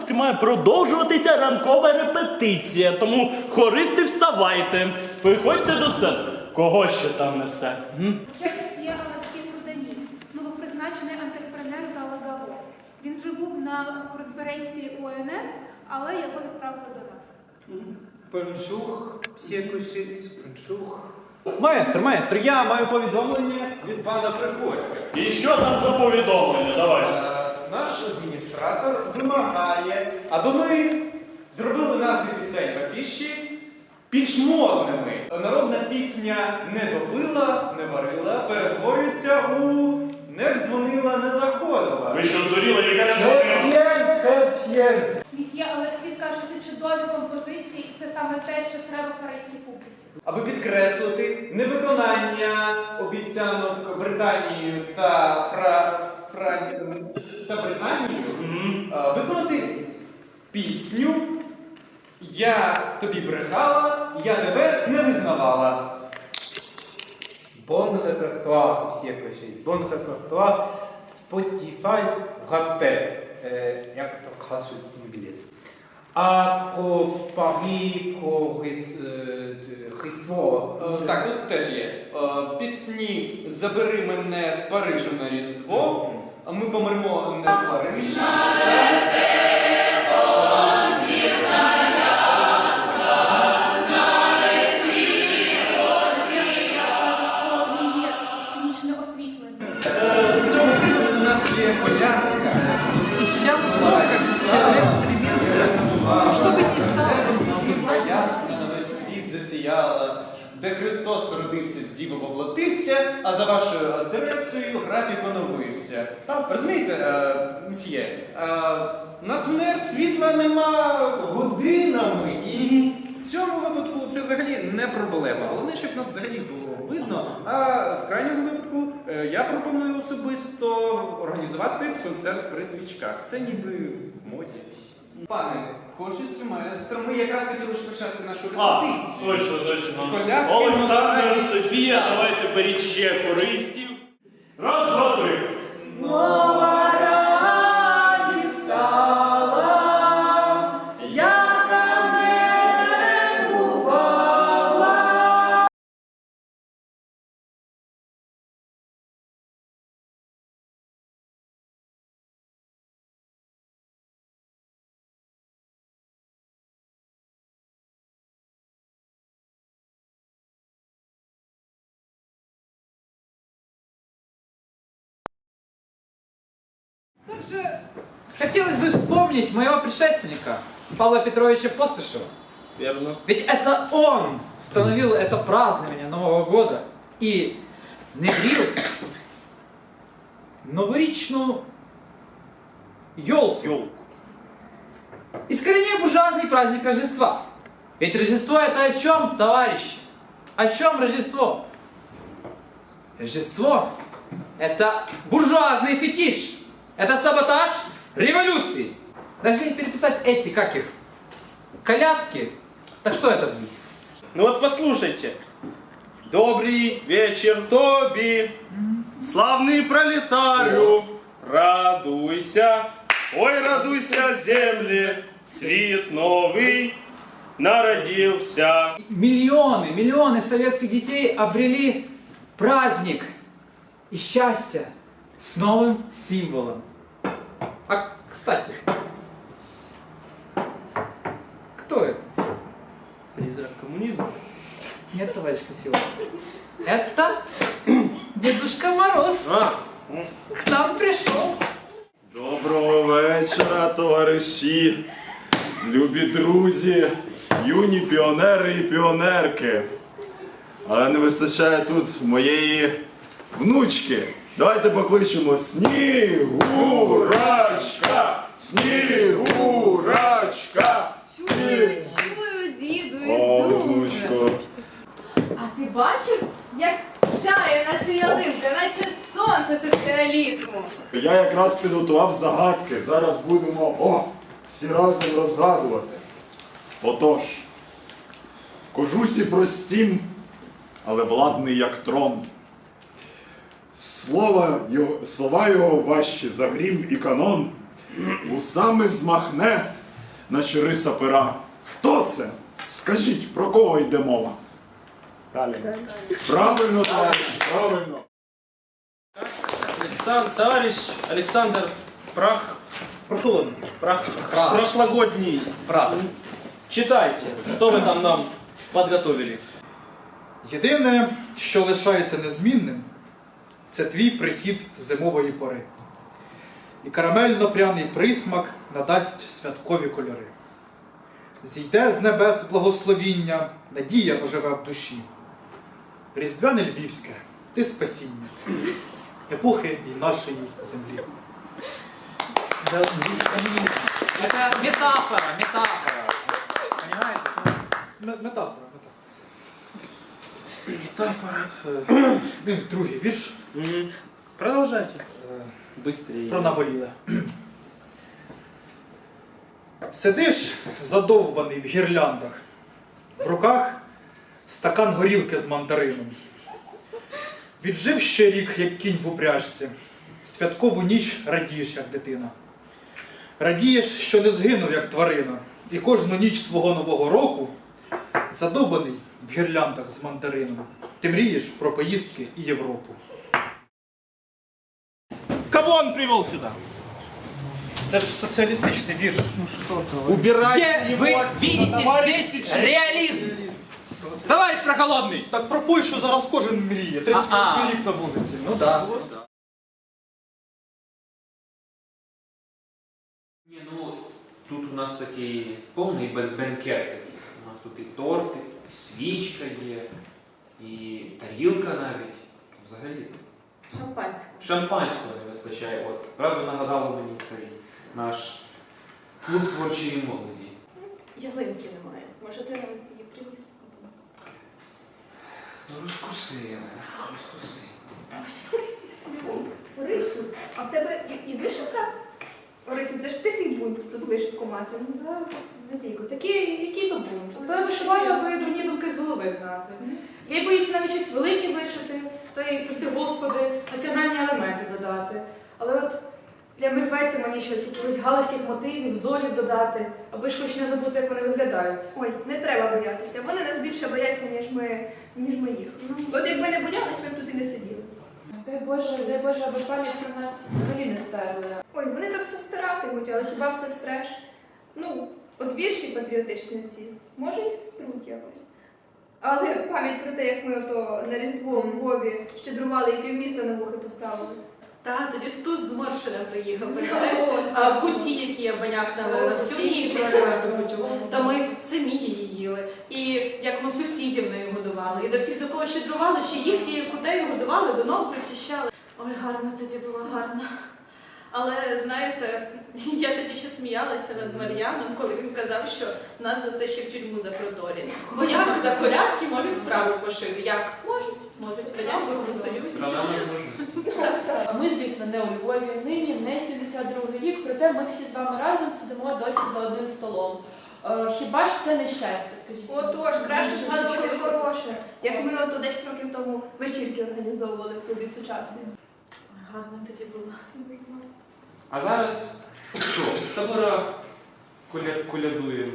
все-таки має продовжуватися ранкова репетиція, тому хористи вставайте, приходьте до себе. Кого ще там несе? М? Через є Олексій Сурданів, новопризначений антрепренер з Алагаво. Він вже був на конференції УНР, але його відправили до нас. Пенчух, Сєкушиць, Пенчух. Маестр, маестр, я маю повідомлення від пана Приходька. І що там за повідомлення? Давай. Е, Наш адміністратор вимагає, аби ми зробили назви пісень в афіші більш модними. Народна пісня не добила, не варила, перетворюється у не дзвонила, не заходила. Ви що здуріли, яка не Місьє Олексій скаже, що це чудові композиції, і це саме те, що треба паризькій публіці. Аби підкреслити невиконання обіцянок Британією та Фра... Фра... та Британією, а, виконати пісню Я тобі брехала, я тебе не визнавала. Bon répertoire, всі пишуть. Bon répertoire, Spotify rappel. Е, Як то кажуть інгліз. А про Парі, про Різ- е, Різдво. Е, Так, тут теж є. Е, Пісні Забери мене з Парижа на Різдво. А Ми помремо не в Парижі. Розумієте, е, мсьє, е, у нас в НЕР світла нема годинами, і в цьому випадку це взагалі не проблема. Головне, щоб нас взагалі було видно. А в крайньому випадку е, я пропоную особисто організувати концерт при свічках. Це ніби в моді. Пане Кошицю, маестро, ми якраз хотіли ж почати нашу А, репетицію. точно, точно. З Олександр, Софія, давайте беріть ще хористів. Раз, два, три. Glória. Также хотелось бы вспомнить моего предшественника, Павла Петровича Постышева. Верно. Ведь это он установил это празднование Нового года и внедрил новорічну елку. Йолку. Искоренил буржуазный праздник Рождества. Ведь Рождество это о чем, товарищи? О чем Рождество? Рождество это буржуазный фетиш. Это саботаж революции. Даже не переписать эти, как их, колядки. Так что это будет? Ну вот послушайте. Добрый вечер, Тоби, славный пролетарю, радуйся, ой, радуйся, земле, свет новый народился. Миллионы, миллионы советских детей обрели праздник и счастье с новым символом. А, кстати, кто это? Призрак коммунизма. Нет, товарищ Косилов. Это Дедушка Мороз А, к нам пришел. Доброго вечора, товариші, любі друзі, юні піонери і піонерки. Але не вистачає тут моєї внучки. Давайте покличемо Снігурачка! Снігурачка! Чую, чую, діду, іду. А ти бачив, як сяє наша ялинка, наче сонце соціалізму. Я якраз підготував загадки. Зараз будемо о, всі разом розгадувати. Отож, кожусі простім, але владний як трон. Слова його, слова його важчі за грім і канон. усами змахне, наче риса пера. Хто це? Скажіть, про кого йде мова? Сталін. Правильно, товариш, правильно. Александр, товарищ Александр Прах. Прохолодно. Прах. Прах. Прошлогодний. Прав. Читайте, что вы там нам подготовили. Єдине, що лишається незмінним, це твій прихід зимової пори. І карамельно-пряний присмак надасть святкові кольори. Зійде з небес благословіння, надія оживе в душі. Різдвяне Львівське, ти спасіння, епохи і нашої землі. Это метафора, метафора. Понимаете? М- Метафора, метафора. Метафора. Другий вірш Мгм. Продолжайте. е, Быстрее. про наболіле. Сидиш задовбаний в гірляндах, в руках стакан горілки з мандарином. Віджив ще рік, як кінь в упряжці, святкову ніч радієш, як дитина. Радієш, що не згинув, як тварина, і кожну ніч свого нового року, задовбаний в гірляндах з мандарином, ти мрієш про поїздки і Європу. Кого он привел сюда? Це ж соціалістичний вірш. Убирайте Где вы видите здесь реализм? Товарищ Прохолодный! Так про Польщу зараз кожен мріє. 38 А-а. рік на вулиці. Ну да. Ні, ну тут у нас такий повний бен- бенкет такий. У нас тут і торти, і свічка є, і тарілка навіть. Взагалі. Шампанське. Шампанського не вистачає. От одразу нагадало мені цей наш клуб творчої молоді. Ялинки немає. Може, ти нам її приніс? Ну розкусили, розкусили. Орисю, а в тебе і вишивка? Орисю, це ж тихий бунт тут вишивку мати. Ну, да, Надійко, такий, який то бунт? То я вишиваю, аби дурні думки з голови гнати. Я й боюся навіть щось велике вишити, то й, прости господи, національні елементи додати. Але от для мертвеця мені щось, якихось галицьких мотивів, зорів додати, аби ж хоч не забути, як вони виглядають. Ой, не треба боятися. Вони нас більше бояться, ніж ми, ніж ми їх. От якби не боялись, ми б тут і не сиділи. Дай Боже, дай Боже, аби пам'ять про нас взагалі не стерли. Ой, вони там все старатимуть, але хіба все стреш? Ну, от вірші патріотичні ці, може і струть якось. Але пам'ять про те, як ми ото на Різдво в Львові щедрували і півміста на вухи поставили. Та, тоді Стус з Моршина приїхав, пам'ятаєш? А куті, які я баняк навела, всю ніч кутю. Та ми самі її їли. І як ми сусідів нею годували. І до всіх, до кого щедрували, ще їх тією кутею годували, вином причищали. Ой, гарно тоді було гарно. Але знаєте, я тоді ще сміялася над Мар'яном, коли він казав, що нас за це ще в тюрму запроторять. Бо як за колядки можуть справу пошити? Як? Можуть, можуть в Радянському Союзі. Ми, звісно, не у Львові, нині не 72-й рік, проте ми всі з вами разом сидимо досі за одним столом. Е, Хіба ж це не щастя, скажіть? Отож, краще згадувати хороше, як ми ото 10 років тому вечірки організовували в клубі сучасний. Гарно тоді було. А зараз що? В таборах коляд, колядуємо.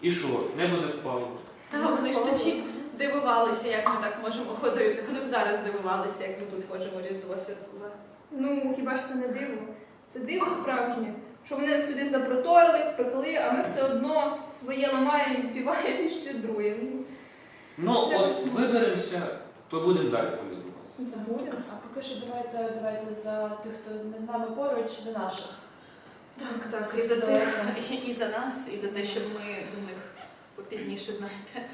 І що? Небо не впало. Та вони ж тоді дивувалися, як ми так можемо ходити. Вони б зараз дивувалися, як ми тут можемо Різдво святкувати. Ну, хіба ж це не диво? Це диво справжнє, що вони нас сюди запроторили, впекли, а ми все одно своє ламаємо і співаємо і щедруємо. Ну, от виберемося, то будемо далі колядувати. Будемо. А поки що давайте, давайте за тих, хто не з нами поруч, за наших. Так, так, і за тих, і за нас, і за те, щоб ми до них попізніше, знаєте,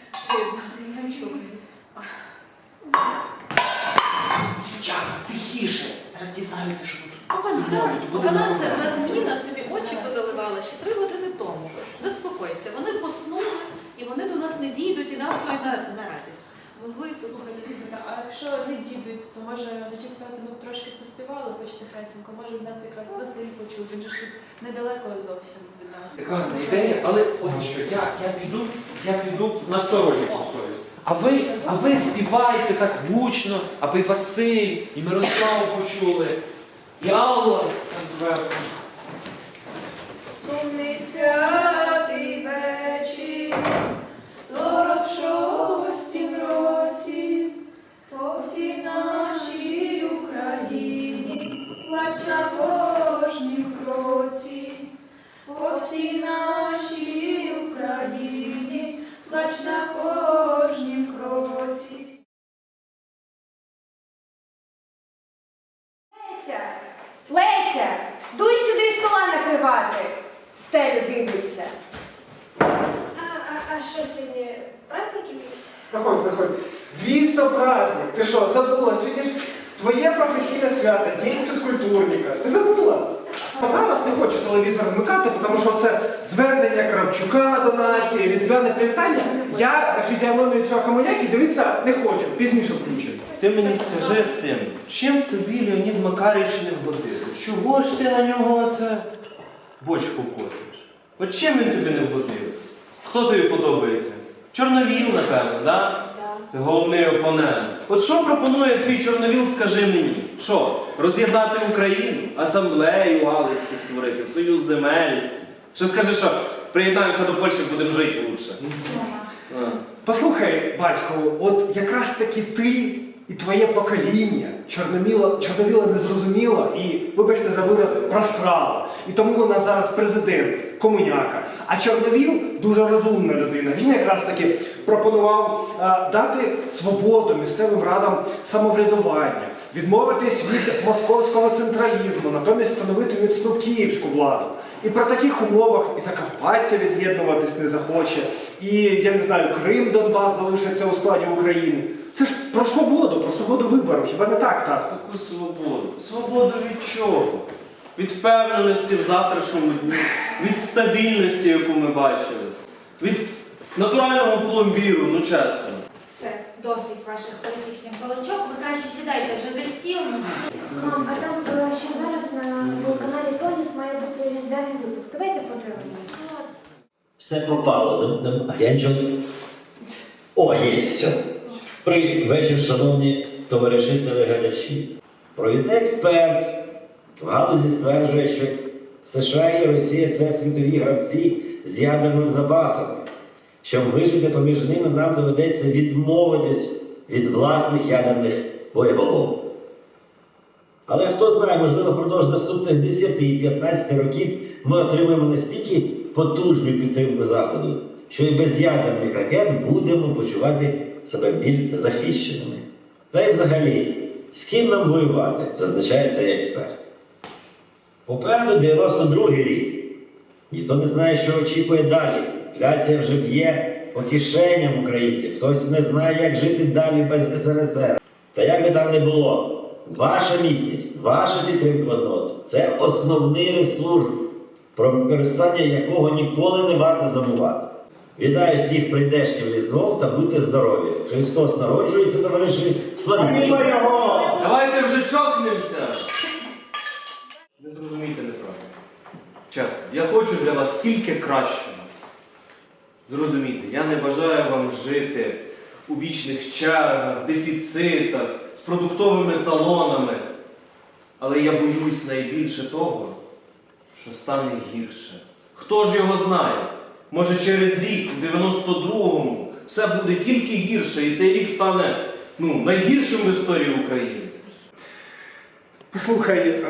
Дівчата, тихіше! Зараз дізнаються, що ми тут. Вона, на зміна собі очі позаливала ще три години тому. Заспокойся, вони поснули, і вони до нас не дійдуть, і нам то й на, на радість. Ви Слухайте, А якщо не дійдуть, то може час свята ми трошки поспівали, хоч тихесенько, може в нас якраз Василь почув, він же ж тут недалеко зовсім від нас. Гарна ідея, але от що, я, я піду, я піду на сторожі постою. А ви, а ви співайте так гучно, аби Василь, і Мирославу почули, і Алла там зверху. Сумний святий вечір, плач на твоє професійне свято, День фізкультурника. Ти забула? А зараз не хочу телевізор вмикати, тому що це звернення Кравчука до нації, різдвяне привітання. Я фізіономію цього комуняки дивитися не хочу. Пізніше включу. Ти мені скажи, син, чим тобі Леонід Макарич не вгодив? Чого ж ти на нього оце бочку котиш? От чим він тобі не вгодив? Хто тобі подобається? Чорновіл, напевно, да? Ти головний опонент. От що пропонує твій чорновіл, скажи мені? Що? Роз'єднати Україну, асамблею Галицьку створити, союз земель. Що скажи, що приєднаємося до Польщі, будемо жити лучше. А. Послухай, батько, от якраз таки ти і твоє покоління чорноміло, чорновіло не зрозуміло і, вибачте за вираз, просрало. І тому нас зараз президент комуняка. А Чорновіл дуже розумна людина. Він якраз таки пропонував а, дати свободу місцевим радам самоврядування, відмовитись від московського централізму, натомість встановити міцну київську владу. І при таких умовах і Закарпаття від'єднуватись не захоче, і я не знаю, Крим Донбас залишиться у складі України. Це ж про свободу, про свободу вибору. Хіба не так, так? Яку свободу? Свободу від чого? Від впевненості в завтрашньому дні, від стабільності, яку ми бачили, від натурального пломбіру, ну чесно. Все, досить ваших політичних балачок. Ви краще сідайте вже за стіл. Мам, а там е, ще зараз на каналі Тоніс має бути різдвяний випуск. Давайте подивимось. Все пропало. А я нічого. О, є все. Привіт, вечір, шановні товариші телеглядачі. Провідний експерт в галузі стверджує, що США і Росія це світові гравці з ядерним запасом. Щоб вижити поміж ними, нам доведеться відмовитись від власних ядерних боєголовок. Але хто знає, можливо, впродовж наступних 10 і 15 років ми отримаємо настільки потужну підтримку Заходу, що і без ядерних ракет будемо почувати себе більш захищеними. Та й взагалі, з ким нам воювати, зазначає цей експерт. Попереду 92 рік. Ніхто не знає, що очікує далі. Інфляція вже б'є по кишеням українців. Хтось не знає, як жити далі без СРСР. Та як би там не було, ваша міцність, ваша підтримка одного це основний ресурс, про використання якого ніколи не варто забувати. Вітаю всіх прийдешнім різдвом та будьте здорові! Христос народжується, товариші! Його! Давайте вже чокнемося! Не зрозумійте неправильно. Чесно, я хочу для вас тільки кращого. Зрозумійте, я не бажаю вам жити у вічних чергах, дефіцитах, з продуктовими талонами. Але я боюсь найбільше того, що стане гірше. Хто ж його знає? Може через рік, у 92-му, все буде тільки гірше, і цей рік стане ну, найгіршим в історії України. Послухай, е,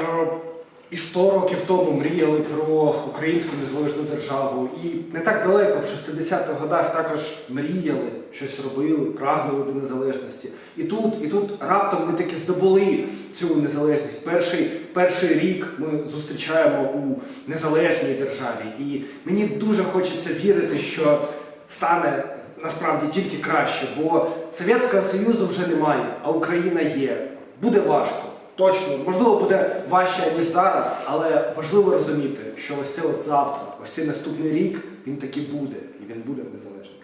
і 100 років тому мріяли про українську незалежну державу. І не так далеко, в 60-х годах також мріяли, щось робили, прагнули до незалежності. І тут, і тут раптом ми таки здобули цю незалежність. Перший, перший рік ми зустрічаємо у незалежній державі. І мені дуже хочеться вірити, що стане насправді тільки краще, бо Совєтського Союзу вже немає, а Україна є. Буде важко. Точно, можливо, буде важче, ніж зараз, але важливо розуміти, що ось це от завтра, ось цей наступний рік, він таки буде, і він буде незалежним.